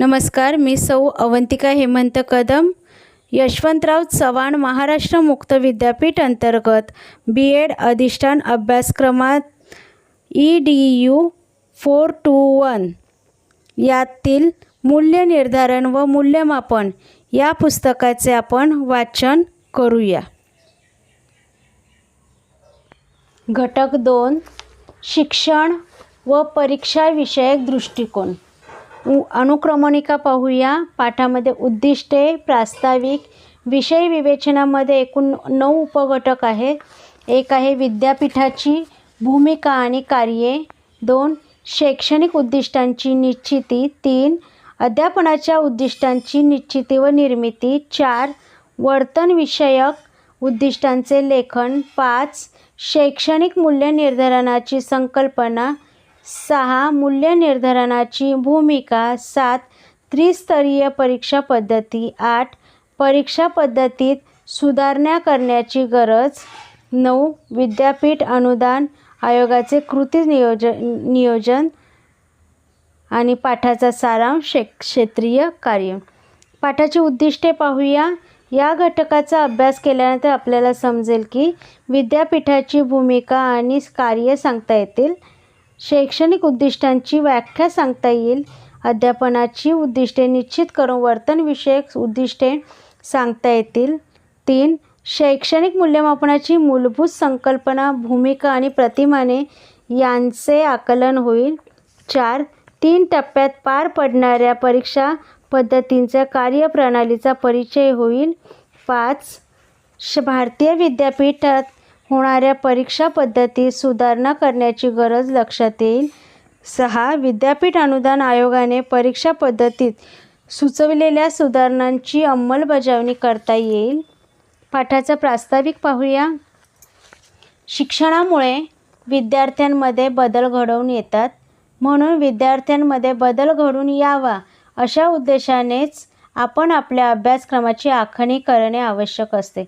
नमस्कार मी सौ अवंतिका हेमंत कदम यशवंतराव चव्हाण महाराष्ट्र मुक्त विद्यापीठ अंतर्गत बी एड अधिष्ठान अभ्यासक्रमात E D U four two one यातील मूल्य निर्धारण व मूल्यमापन या पुस्तकाचे आपण वाचन करूया. घटक दोन शिक्षण व परीक्षाविषयक दृष्टिकोन. अनुक्रमणिका पाहूया. पाठामध्ये उद्दिष्टे प्रास्ताविक विषय विवेचनामध्ये एकूण नऊ उपघटक आहेत. एक आहे विद्यापीठाची भूमिका आणि कार्ये. दोन शैक्षणिक उद्दिष्टांची निश्चिती. तीन अध्यापनाच्या उद्दिष्टांची निश्चिती व निर्मिती. चार वर्तनविषयक उद्दिष्टांचे लेखन. पाच शैक्षणिक मूल्य निर्धारणाची संकल्पना. सहा मूल्य निर्धारणाची भूमिका सात त्रिस्तरीय परीक्षा पद्धती आठ परीक्षा पद्धतीत सुधारणा करण्याची गरज नऊ विद्यापीठ अनुदान आयोगाचे कृती नियोजन नियोजन आणि पाठाचा सारांश क्षेत्रीय कार्य. पाठाची उद्दिष्टे पाहूया. या घटकाचा अभ्यास केल्यानंतर आपल्याला समजेल की विद्यापीठाची भूमिका आणि कार्य सांगता येतील. शैक्षणिक उद्दिष्टांची व्याख्या सांगता येईल. अध्यापनाची उद्दिष्टे निश्चित करून वर्तनविषयक उद्दिष्टे सांगता येतील. तीन शैक्षणिक मूल्यमापनाची मूलभूत संकल्पना भूमिका आणि प्रतिमाने यांचे आकलन होईल. चार तीन टप्प्यात पार पडणाऱ्या परीक्षा पद्धतींच्या कार्यप्रणालीचा परिचय होईल. पाच श भारतीय विद्यापीठात होणाऱ्या परीक्षा पद्धतीत सुधारणा करण्याची गरज लक्षात येईल. सहा. विद्यापीठ अनुदान आयोगाने परीक्षा पद्धतीत सुचविलेल्या सुधारणांची अंमलबजावणी करता येईल. पाठाचा प्रास्ताविक पाहूया. शिक्षणामुळे विद्यार्थ्यांमध्ये बदल घडवून येतात. म्हणून विद्यार्थ्यांमध्ये बदल घडून यावा अशा उद्देशानेच आपण आपल्या अभ्यासक्रमाची आखणी करणे आवश्यक असते.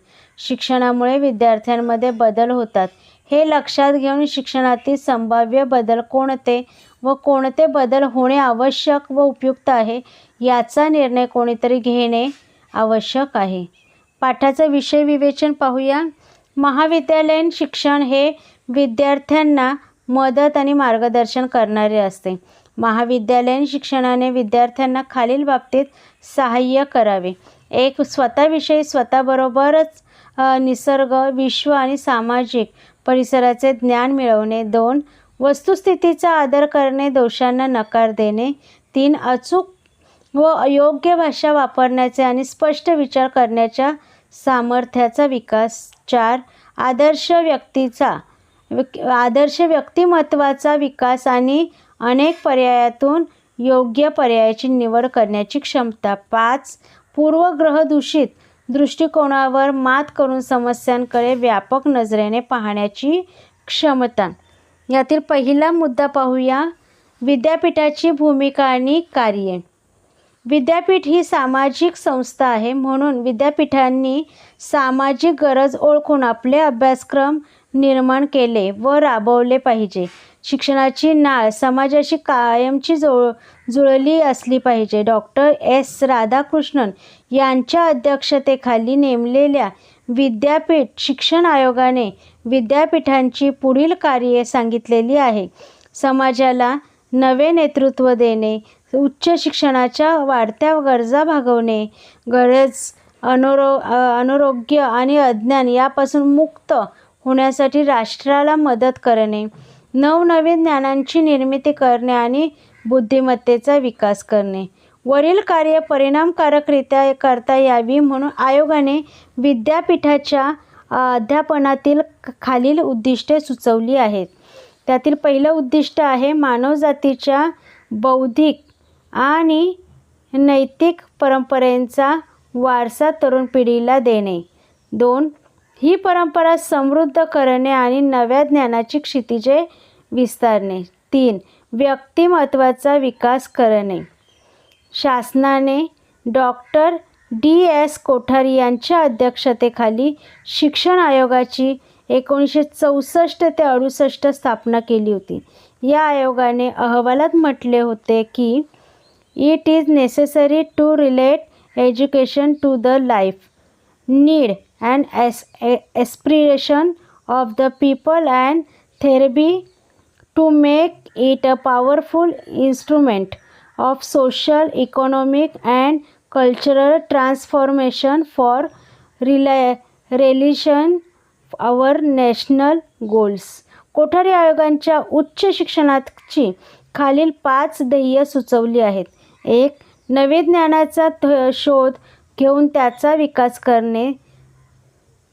शिक्षणामुळे विद्यार्थ्यांमध्ये बदल होतात. हे लक्षात घेऊन शिक्षणातील संभाव्य बदल कोणते व कोणते बदल होणे आवश्यक व उपयुक्त आहे याचा निर्णय कोणीतरी घेणे आवश्यक आहे. पाठाचं विषय विवेचन पाहूया. महाविद्यालयीन शिक्षण हे विद्यार्थ्यांना मदत आणि मार्गदर्शन करणारे असते. महाविद्यालयीन शिक्षणाने विद्यार्थ्यांना खालील बाबतीत सहाय्य करावे. एक स्वतःविषयी स्वतःबरोबरच निसर्ग विश्व आणि सामाजिक परिसराचे ज्ञान मिळवणे दोन वस्तुस्थितीचा आदर करणे दोषांना नकार देणे तीन अचूक व अयोग्य भाषा वापरण्याचे आणि स्पष्ट विचार करण्याच्या सामर्थ्याचा विकास चार आदर्श व्यक्तीचा आदर्श व्यक्तिमत्वाचा विकास आणि अनेक पर्यायातून योग्य पर्यायाची निवड करण्याची क्षमता पाच पूर्वग्रहदूषित दृष्टिकोनावर मात करून समस्यांकडे व्यापक नजरेने पाहण्याची क्षमता. यातील पहिला मुद्दा पाहूया. विद्यापीठाची भूमिका आणि कार्ये. विद्यापीठ ही सामाजिक संस्था आहे म्हणून विद्यापीठांनी सामाजिक गरज ओळखून आपले अभ्यासक्रम निर्माण केले व राबवले पाहिजे. शिक्षणाची नाळ समाजाशी कायमची जुळ जुळली असली पाहिजे. Doctor S. राधाकृष्णन यांच्या अध्यक्षतेखाली नेमलेल्या विद्यापीठ शिक्षण आयोगाने विद्यापीठांची पुढील कार्ये सांगितलेली आहे. समाजाला नवे नेतृत्व देणे उच्च शिक्षणाच्या वाढत्या गरजा भागवणे गरज अनारो अनारोग्य आणि अज्ञान यापासून मुक्त होण्यासाठी राष्ट्राला मदत करणे नवनवीन ज्ञानांची निर्मिती करणे आणि बुद्धिमत्तेचा विकास करणे. वरील कार्य परिणामकारकरित्या करता यावी म्हणून आयोगाने विद्यापीठाच्या अध्यापनातील खालील उद्दिष्टे सुचवली आहेत. त्यातील पहिलं उद्दिष्ट आहे मानवजातीच्या बौद्धिक आणि नैतिक परंपरेंचा वारसा तरुण पिढीला देणे. दोन ही परंपरा समृद्ध करणे आणि नव्या ज्ञानाची क्षितिजे विस्तारणे. तीन व्यक्तिमत्वाचा विकास करणे. शासनाने डॉक्टर डी. एस. कोठारी यांच्या अध्यक्षतेखाली शिक्षण आयोगाची एकोणीसशे चौसष्ट ते अडुसष्ट स्थापना केली होती. या आयोगाने अहवालात म्हटले होते की it is necessary to relate education to the life need and as aspiration of the people and thereby to make it a powerful instrument of social, economic, and cultural transformation for rela- relation our national goals. Kothari आयोगांच्या उच्च शिक्षणाची खालील पाच ध्येय सुचवली आहेत एक नवे ज्ञानाचा ध- शोध घेऊन त्याचा विकास करणे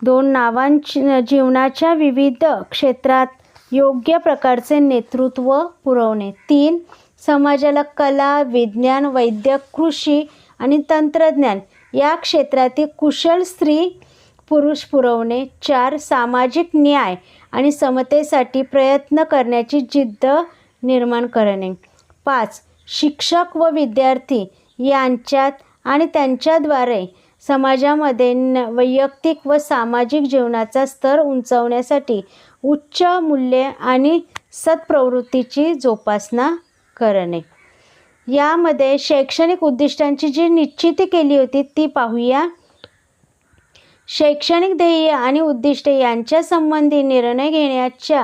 दोन नावांची जीवनाच्या विविध क्षेत्रात योग्य प्रकारचे नेतृत्व पुरवणे. तीन समाजाला कला विज्ञान वैद्यक कृषी आणि तंत्रज्ञान या क्षेत्रातील कुशल स्त्री पुरुष पुरवणे. चार सामाजिक न्याय आणि समतेसाठी प्रयत्न करण्याची जिद्द निर्माण करणे. पाच शिक्षक व विद्यार्थी यांच्यात आणि त्यांच्याद्वारे समाजामध्ये न वैयक्तिक व सामाजिक जीवनाचा स्तर उंचावण्यासाठी उच्च मूल्ये आणि सत्प्रवृत्तीची जोपासना करणे. यामध्ये शैक्षणिक उद्दिष्टांची जी निश्चिती केली होती ती पाहूया. शैक्षणिक ध्येय आणि उद्दिष्टे यांच्या संबंधी निर्णय घेण्याच्या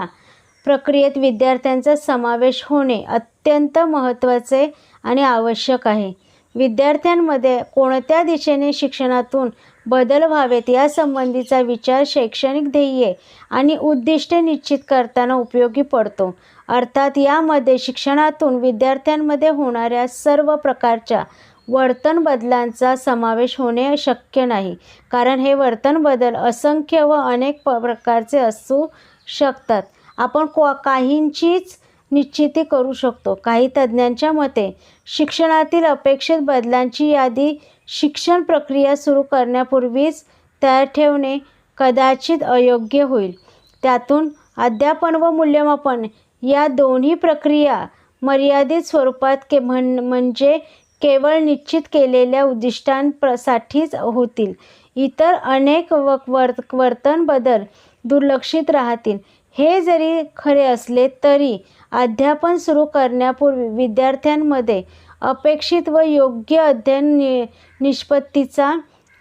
प्रक्रियेत विद्यार्थ्यांचा समावेश होणे अत्यंत महत्त्वाचे आणि आवश्यक आहे. विद्यार्थ्यांमध्ये कोणत्या दिशेने शिक्षणातून बदल व्हावेत यासंबंधीचा विचार शैक्षणिक ध्येये आणि उद्दिष्टे निश्चित करताना उपयोगी पडतो. अर्थात यामध्ये शिक्षणातून विद्यार्थ्यांमध्ये होणाऱ्या सर्व प्रकारच्या वर्तन बदलांचा समावेश होणे शक्य नाही कारण हे वर्तन बदल असंख्य व अनेक प प्रकारचे असू शकतात. आपण को काहींचीच निश्चिती करू शकतो. काही तज्ज्ञांच्या मते शिक्षणातील अपेक्षित बदलांची यादी शिक्षण प्रक्रिया सुरू करण्यापूर्वीच तयार ठेवणे कदाचित अयोग्य होईल. त्यातून अध्यापन व मूल्यमापन या दोन्ही प्रक्रिया मर्यादित स्वरूपात के म्हण म्हणजे केवळ निश्चित केलेल्या उद्दिष्टांसाठीच होतील. इतर अनेक व वर्त वर्तन बदल दुर्लक्षित राहतील. हे जरी खरे असले तरी अध्यापन सुरू करण्यापूर्वी विद्यार्थ्यांमध्ये अपेक्षित व योग्य अध्ययन नि निष्पत्तीचा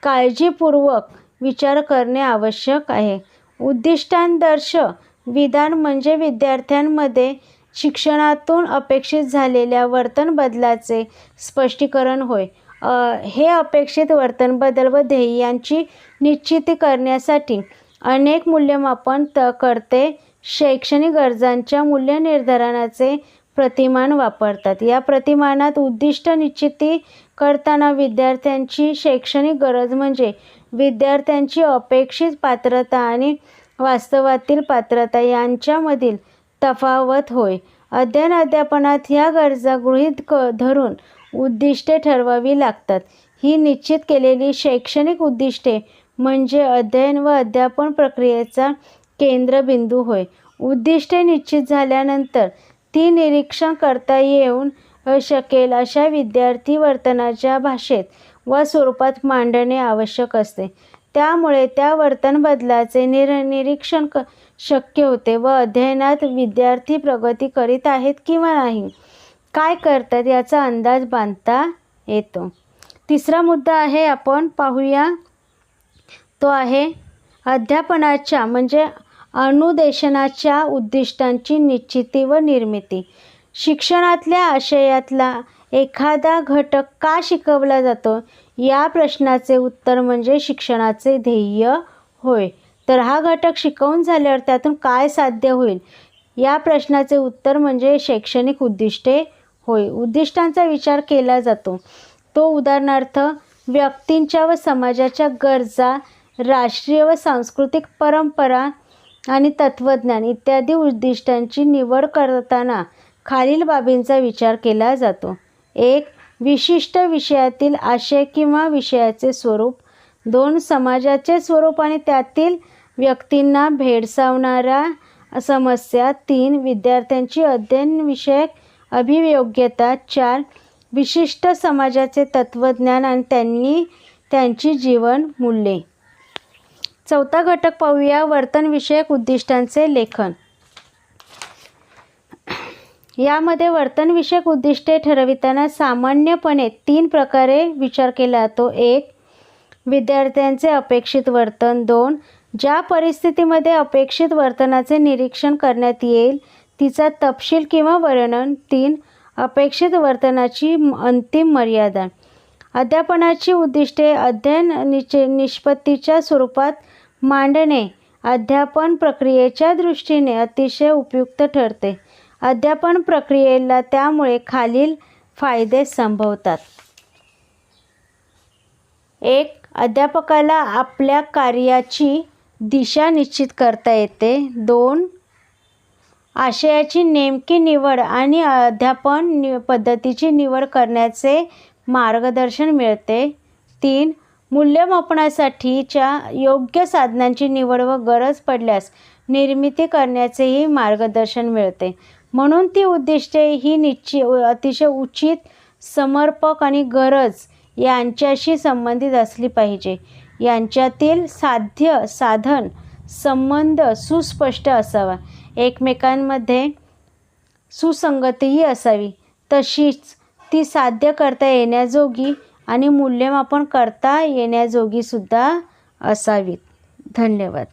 काळजीपूर्वक विचार करणे आवश्यक आहे. उद्दिष्टांदर्श विधान म्हणजे विद्यार्थ्यांमध्ये शिक्षणातून अपेक्षित झालेल्या वर्तन बदलाचे स्पष्टीकरण होय. हे अपेक्षित वर्तन बदल व ध्येयांची निश्चिती करण्यासाठी अनेक मूल्यमापन त करते. शैक्षणिक गरजांच्या मूल्यनिर्धारणाचे प्रतिमान वापरतात. या प्रतिमानात उद्दिष्ट निश्चिती करताना विद्यार्थ्यांची शैक्षणिक गरज म्हणजे विद्यार्थ्यांची अपेक्षित पात्रता आणि वास्तवातील पात्रता यांच्यामधील तफावत होय. अध्ययन अध्यापनात ह्या गरजा गृहीत क धरून उद्दिष्टे ठरवावी लागतात. ही निश्चित केलेली शैक्षणिक उद्दिष्टे म्हणजे अध्ययन व अध्यापन प्रक्रियेचा केंद्रबिंदू होय. उद्दिष्टे निश्चित झाल्यानंतर ती निरीक्षण करता येऊन शकेल अशा विद्यार्थी वर्तनाच्या भाषेत व स्वरूपात मांडणे आवश्यक असते. त्यामुळे त्या वर्तन बदलाचे निर निरीक्षण क शक्य होते व अध्ययनात विद्यार्थी प्रगती करीत आहेत किंवा नाही काय करतात याचा अंदाज बांधता येतो. तिसरा मुद्दा आहे आपण पाहूया तो आहे अध्यापनाच्या म्हणजे अनुदेशनाच्या उद्दिष्टांची निश्चिती व निर्मिती. शिक्षणातल्या आशयातला एखादा घटक का शिकवला जातो? या प्रश्नाचे उत्तर म्हणजे शिक्षणाचे ध्येय होय. तर हा घटक शिकवून झाल्यावर त्यातून काय साध्य होईल? या प्रश्नाचे उत्तर म्हणजे शैक्षणिक उद्दिष्टे होय. उद्दिष्टांचा विचार केला जातो. तो उदाहरणार्थ व्यक्तींच्या व समाजाच्या गरजा राष्ट्रीय व सांस्कृतिक परंपरा आणि तत्त्वज्ञान इत्यादी उद्दिष्टांची निवड करताना खालील बाबींचा विचार केला जातो. एक विशिष्ट विषयातील आशय किंवा विषयाचे स्वरूप. दोन समाजाचे स्वरूप आणि त्यातील व्यक्तींना भेडसावणाऱ्या समस्या. तीन विद्यार्थ्यांची अध्ययनविषयक अभियोग्यता. चार विशिष्ट समाजाचे तत्त्वज्ञान आणि त्यांनी त्यांची जीवन मूल्ये. चौथा घटक पाहूया वर्तनविषयक उद्दिष्टांचे लेखन. यामध्ये वर्तनविषयक उद्दिष्टे ठरविताना सामान्यपणे तीन प्रकारे विचार केला जातो. एक विद्यार्थ्यांचे अपेक्षित वर्तन. दोन ज्या परिस्थितीमध्ये अपेक्षित वर्तनाचे निरीक्षण करण्यात येईल तिचा तपशील किंवा वर्णन. तीन अपेक्षित वर्तनाची अंतिम मर्यादा. अध्यापनाची उद्दिष्टे अध्ययन निच निष्पत्तीच्या स्वरूपात मांडणे अध्यापन प्रक्रियेच्या दृष्टीने अतिशय उपयुक्त ठरते. अध्यापन प्रक्रियेला त्यामुळे खालील फायदे संभवतात. एक अध्यापकाला आपल्या कार्याची दिशा निश्चित करता येते. दोन आशयाची नेमकी निवड आणि अध्यापन नि पद्धतीची निवड करण्याचे मार्गदर्शन मिळते. तीन मूल्यमापनासाठीच्या योग्य साधनांची निवड व गरज पडल्यास निर्मिती करण्याचेही मार्गदर्शन मिळते. म्हणून ती उद्दिष्टे ही निश्चित अतिशय उचित समर्पक आणि गरज यांच्याशी संबंधित असली पाहिजे. यांच्यातील साध्य साधन संबंध सुस्पष्ट असावा. एकमेकांमध्ये सुसंगतीही असावी. तशीच ती साध्य करता येण्याजोगी आणि मूल्यमापन करता येण्याजोगीसुद्धा असावीत. धन्यवाद.